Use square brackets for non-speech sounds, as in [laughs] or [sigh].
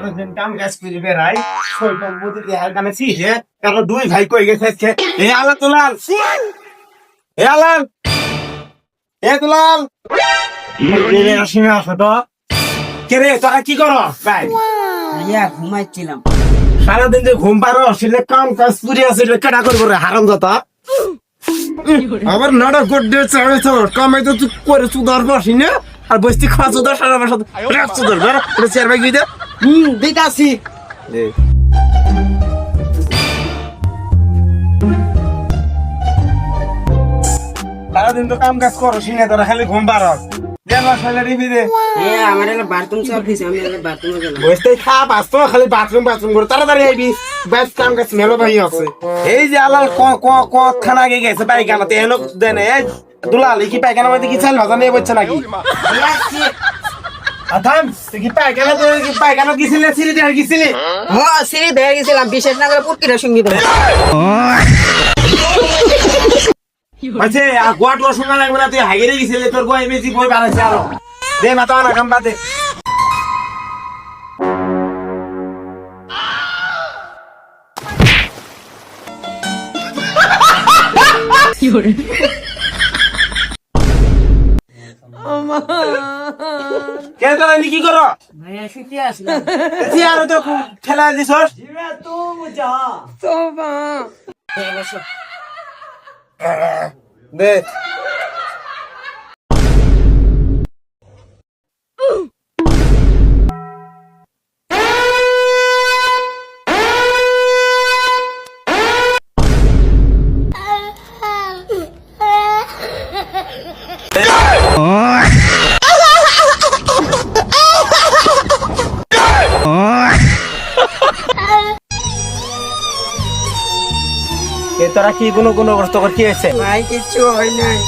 সারাদিন কাম কাজ করে বেড়াই শৈশব বুদ্ধি দেহার কানে ছিঁড়ে এখন দুই ভাই কই গেছে এ এ আলাল। এ আসো তো। কে রে তোরা কি করো? ভাই। ইয়া ঘুমাইছিলাম। সারাদিন যে ঘুম পারো সেটা কাম কাজ করে আছে কেটা করব রে হারাম দাতা আবার নাটক করতে চাড়ে চাড় কামাই তো তুই করে চুদার বসি না আর বসতি খাওয়া চুদার সারা বসা চুদার। বেড়া চেয়ার ব্যাগ দিয়ে হুম দিতাছি। সারাদিন তো কাম কাজ করো সিনে তোরা খালি ঘুম পারো দে মশালা রিবি দে। আমার একটা বাথরুম সাফ দিছে আমি একটা বাথরুমে গেলাম। বসতেই খা বাঁচতো খালি বাথরুম বাথরুম করে তাড়াতাড়ি আইবি ব্যাস কাম কাজ মেলো ভাই আছে। এই যে আলাল ক ক ক খানা আগে গেছে পায়খানাতে। এনো দেন দুলাল কি পায়খানা মধ্যে কি চাল ভাজা নিয়ে বলছে নাকি? আথাম কি পায়খানা তুই কি পায়খানা গেছিলে সিঁড়ি দিয়ে গেছিলি? হ সিঁড়ি দেখে গেছিলাম বিশেষ না করে পুটকিরা সংগীত আচ্ছা আর গোয়াট রসুন লাগবে না তুই হাগিরে গেছিলি তোর গোয়া বেশি বই বাড়াইছে আরও। দে মাথা না কাম বাদে। কে তোরা নি কি করো? ভাইয়া শুতে আসলাম। তুই আরও তো ঠেলা দিছস। দে [laughs] এ তোরা কি কোনো কোনো কষ্ট কর কি হয়েছে? ভাই কিচ্ছু হয় নাই।